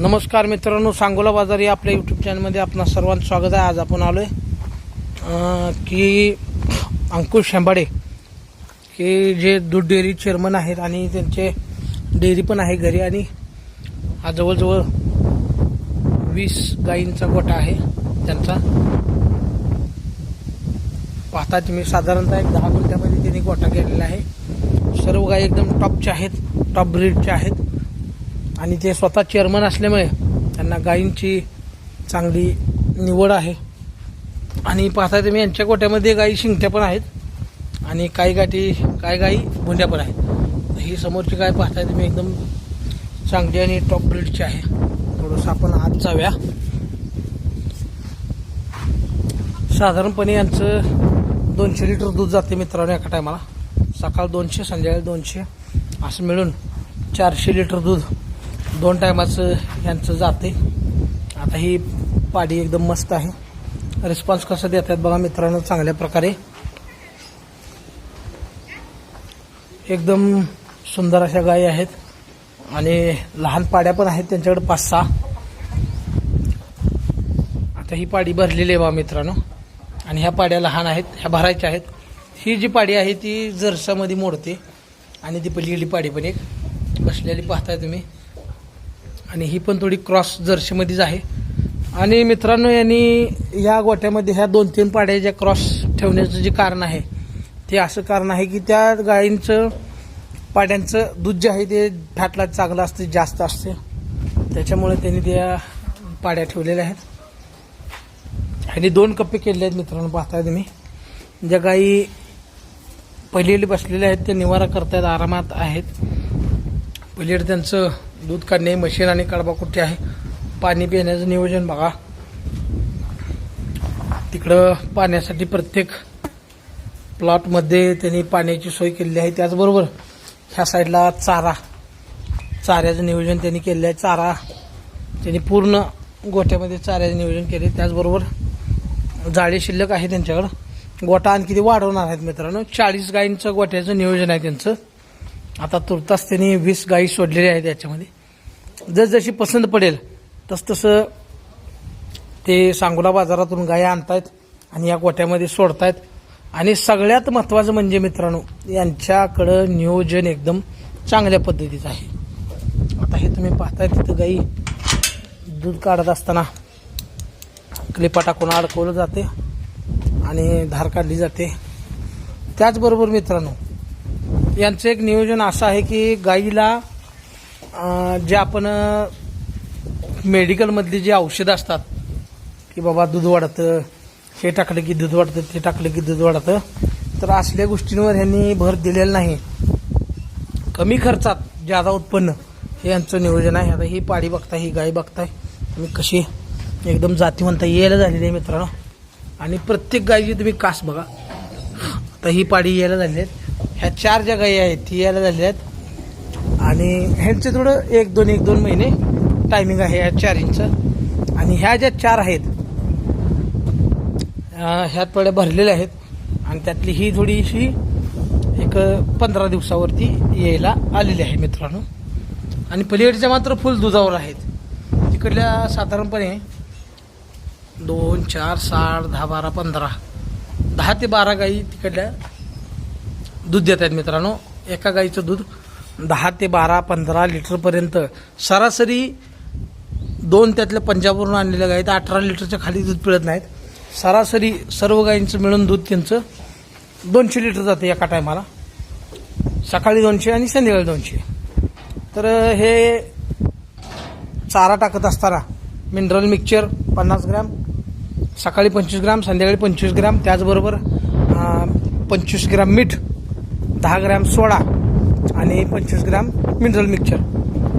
नमस्कार मित्रांनो सांगोला बाजार या आपल्या यूट्यूब चॅनलमध्ये आपणा सर्वांचं स्वागत आहे. आज आपण आलो आहे की अंकुश शेंबाडे की जे दूध डेअरी चेअरमन आहेत आणि त्यांचे डेअरी पण आहे घरी आणि हा जवळजवळ वीस गायींचा गोठा आहे त्यांचा. पाहता तुम्ही साधारणतः एक दहा गुंठ्यामध्ये त्यांनी गोठा केलेला आहे. सर्व गायी एकदम टॉपच्या आहेत टॉप ब्रीडच्या आहेत. आणि ते स्वतः चेअरमन असल्यामुळे त्यांना गायींची चांगली निवड आहे. आणि पाहता तुम्ही यांच्या गोट्यामध्ये गायी शिंगट्या पण आहेत आणि काही गाठी काही गायी भुंड्या पण आहेत. ही समोरची गाय पाहताय तुम्ही एकदम चांगली आणि टॉप ब्रीडची आहे. थोडंसं आपण आत जाऊया. साधारणपणे यांचं दोनशे लिटर दूध जाते मित्रांनो एका टायमाला सकाळ दोनशे संध्याकाळी दोनशे. असं मिळून चारशे लिटर दूध दोन टायमाचं यांचं जाते. आता ही पाडी एकदम मस्त आहे. रिस्पॉन्स कसं देतात बघा मित्रांनो चांगल्या प्रकारे. एकदम सुंदर अशा गायी आहेत. आणि लहान पाड्या पण आहेत त्यांच्याकडे पाच सहा. आता ही पाडी भरलेली आहे बा मित्रांनो. आणि ह्या पाड्या लहान आहेत ह्या भरायच्या आहेत. ही जी पाडी आहे ती जरसामध्ये मोडते. आणि ती पलीकडली पाडी पण एक. बसलेली पाहताय तुम्ही. आणि ही पण थोडी क्रॉस जर्शीमध्येच आहे. आणि मित्रांनो यांनी या गोट्यामध्ये ह्या दोन तीन पाड्या ज्या क्रॉस ठेवण्याचं जे कारण आहे ते असं कारण आहे की त्या गायींचं पाड्यांचं दूध जे आहे ते फॅटला चांगलं असते जास्त असते. त्याच्यामुळे त्यांनी त्या पाड्या ठेवलेल्या आहेत. आणि दोन कप्पे केलेले आहेत मित्रांनो पाहताय तुम्ही. ज्या गायी पहिलेली बसलेल्या आहेत ते निवारा करतायत आरामात आहेत. पलीकडे त्यांचं दूध काढणे मशीन आणि कडबा कुठे आहे? पाणी पिण्याचं नियोजन बघा. तिकडं पाण्यासाठी प्रत्येक प्लॉटमध्ये त्यांनी पाण्याची सोय केलेली आहे. त्याचबरोबर ह्या साईडला चारा चाऱ्याचं नियोजन त्यांनी केलेलं आहे. चारा त्यांनी पूर्ण गोठ्यामध्ये चाऱ्याचं नियोजन केले. त्याचबरोबर जाळी शिल्लक आहे त्यांच्याकडं. गोठा आणखी ते वाढवणार आहेत मित्रांनो. चाळीस गायींचं गोठ्याचं नियोजन आहे त्यांचं. आता तुर्तास त्यांनी वीस गायी सोडलेल्या आहेत याच्यामध्ये. जसजशी पसंत पडेल तसतसं ते सांगोला बाजारातून गाया आणतायत आणि या गोट्यामध्ये सोडतायत. आणि सगळ्यात महत्त्वाचं म्हणजे मित्रांनो यांच्याकडं नियोजन एकदम चांगल्या पद्धतीचं आहे. आता हे तुम्ही पाहताय तिथं गाई दूध काढत असताना क्लिपा टाकून अडकवलं जाते आणि धार काढली जाते. त्याचबरोबर मित्रांनो यांचं एक नियोजन असं आहे की गाईला जे आपण मेडिकलमधली जी औषधं असतात की बाबा दूध वाढतं हे टाकलं की दूध वाढतं ते टाकलं की दूध वाढतं तर असल्या गोष्टींवर ह्यांनी भर दिलेला नाही. कमी खर्चात जादा उत्पन्न हे यांचं नियोजन आहे. आता ही पाडी बघताय ही गाय बघताय. तुम्ही कशी एकदम जातीवंत यायला झालेली आहे मित्रांनो. आणि प्रत्येक गायची तुम्ही कास बघा. आता ही पाडी यायला झालेली आहे ह्या चार ज्या गायी आहेत ती यायला झालेल्या आहेत. आणि ह्यांचं थोडं एक दोन एक दोन महिने टायमिंग आहे ह्या चारींचं. आणि ह्या ज्या चार आहेत ह्या थोड्या भरलेल्या आहेत. आणि त्यातली ही थोडीशी एक पंधरा दिवसावरती यायला आलेली आहे मित्रांनो. आणि पलीकडच्या मात्र फुल दुधावर आहेत. तिकडल्या साधारणपणे दोन चार साठ दहा बारा पंधरा दहा ते बारा गाई तिकडल्या दूध देत आहेत मित्रांनो. एका गाईचं दूध दहा ते बारा पंधरा लिटरपर्यंत सरासरी दोन त्यातल्या पंजाबवरून आणलेल्या गायीत अठरा लिटरच्या खाली दूध पिळत नाहीत. सरासरी सर्व गायींचं मिळून दूध त्यांचं दोनशे लिटर जातं एका टायमाला. सकाळी दोनशे आणि संध्याकाळी दोनशे. तर हे चारा टाकत असताना मिनरल मिक्सचर पन्नास ग्रॅम सकाळी पंचवीस ग्रॅम संध्याकाळी पंचवीस ग्रॅम त्याचबरोबर पंचवीस ग्रॅम मीठ दहा ग्रॅम सोडा आणि पंचवीस ग्रॅम मिनरल मिक्सचर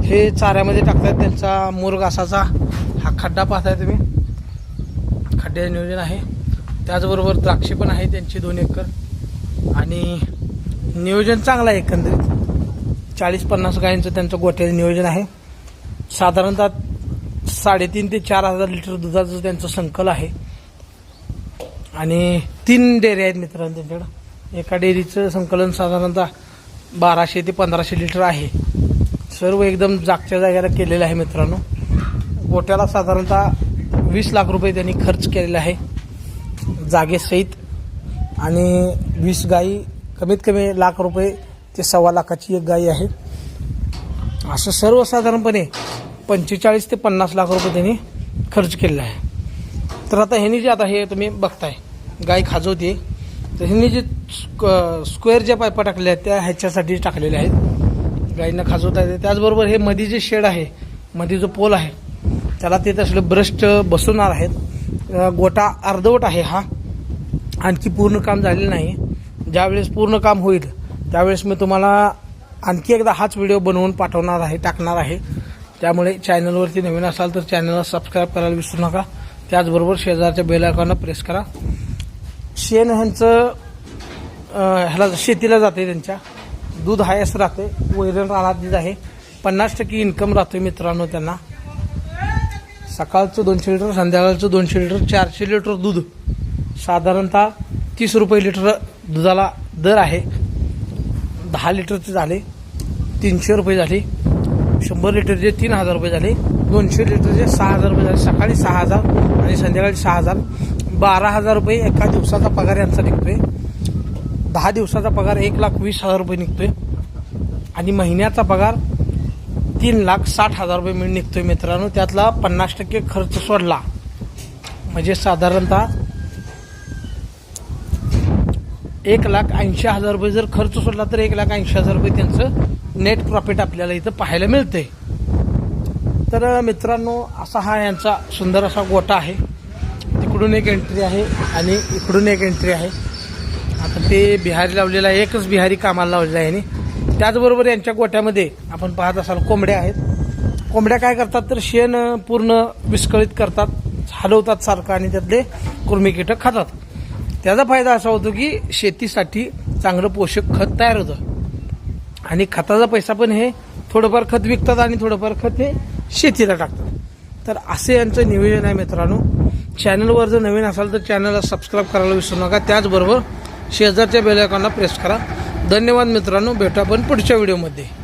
हे चाऱ्यामध्ये टाकतात त्यांचा मोर असाचा. हा खड्डा पाहताय तुम्ही. खड्ड्याचं नियोजन आहे. त्याचबरोबर द्राक्षे पण आहे त्यांची दोन एकर. आणि नियोजन चांगलं आहे एकंदरीत. चाळीस पन्नास गायींचं त्यांचं गोठ्याचं नियोजन आहे. साधारणतः साडेतीन ते चार हजार लिटर दुधाचं त्यांचं संकल आहे. आणि तीन डेअरी आहेत मित्रांनो त्यांच्याकडं. एका डेअरीचं संकलन साधारणतः बाराशे ते पंधराशे लिटर आहे. सर्व एकदम जागच्या जागेला केलेलं आहे मित्रांनो. गोट्याला साधारणतः वीस लाख रुपये त्यांनी खर्च केलेला आहे. जागेसहित आणि वीस गाई कमीत कमी लाख रुपये ते सव्वा लाखाची एक गाई आहे. असं सर्वसाधारणपणे पंचेचाळीस ते पन्नास लाख रुपये त्यांनी खर्च केलेला आहे. तर आता ह्यांनी जे आता हे तुम्ही बघताय गाय खाजवते तर ह्यांनी जे स्क्व- स्क्वेअर ज्या पायपा टाकल्या आहेत त्या ह्याच्यासाठी टाकलेल्या आहेत. गायींना खाजवता येते. त्याचबरोबर हे मध्ये जे शेड आहे मध्ये जो पोल आहे त्याला ते तसले ब्रस्ट बसवणार आहेत. गोटा अर्धवट आहे हा. आणखी पूर्ण काम झालेलं नाही. ज्यावेळेस पूर्ण काम होईल त्यावेळेस मी तुम्हाला आणखी एकदा हाच व्हिडिओ बनवून पाठवणार आहे टाकणार आहे. त्यामुळे चॅनलवरती नवीन असाल तर चॅनलला सबस्क्राईब करायला विसरू नका. त्याचबरोबर शेजारच्या बेल आयकॉनला प्रेस करा. शेण ह्यांचं ह्याला शेतीला जाते त्यांच्या. दूध हायस राहते वैरण राहणार आहे. पन्नास टक्के इन्कम राहतोय मित्रांनो त्यांना. सकाळचं दोनशे लिटर संध्याकाळचं दोनशे लिटर चारशे लिटर दूध. साधारणतः तीस रुपये लिटर दुधाला दर आहे. दहा लिटरचे झाले तीनशे रुपये झाले शंभर लिटरचे तीन हजार रुपये झाले दोनशे लिटरचे सहा हजार रुपये झाले. सकाळी सहा हजार आणि संध्याकाळी सहा हजार. बारा हजार रुपये एका दिवसाचा पगार यांचा निघतोय. दहा दिवसाचा पगार एक लाख वीस हजार रुपये निघतोय. आणि महिन्याचा पगार तीन लाख साठ हजार रुपये मिळून निघतोय मित्रांनो. त्यातला पन्नास टक्के खर्च सोडला. म्हणजे साधारणतः एक लाख ऐंशी हजार रुपये जर खर्च सोडला तर एक लाख ऐंशी हजार रुपये त्यांचं नेट प्रॉफिट आपल्याला इथं पाहायला मिळते तर मित्रांनो असा हा यांचा सुंदर असा गोटा आहे. तिकडून एक एंट्री आहे आणि इकडून एक एंट्री आहे. आता ते बिहारी लावलेला आहे एकच बिहारी कामाला लावलेला आहे आणि त्याचबरोबर यांच्या गोट्यामध्ये आपण पाहत असाल कोंबड्या आहेत. कोंबड्या काय करतात तर शेण पूर्ण विस्कळीत करतात हलवतात सारखं आणि त्यातले कुर्मी कीटक खातात. त्याचा फायदा असा होतो की शेतीसाठी चांगलं पोषक खत तयार होतं. आणि खताचा पैसा पण हे थोडंफार खत विकतात आणि थोडंफार खत हे शेतीला टाकतात. तर असे यांचं नियोजन आहे मित्रांनो. चॅनलवर जर नवीन असाल तर चॅनलला सबस्क्राईब करायला विसरू नका. त्याचबरोबर शेजारच्या बेलायकांना प्रेस करा. धन्यवाद मित्रांनो. भेटू आपण पुढच्या व्हिडिओमध्ये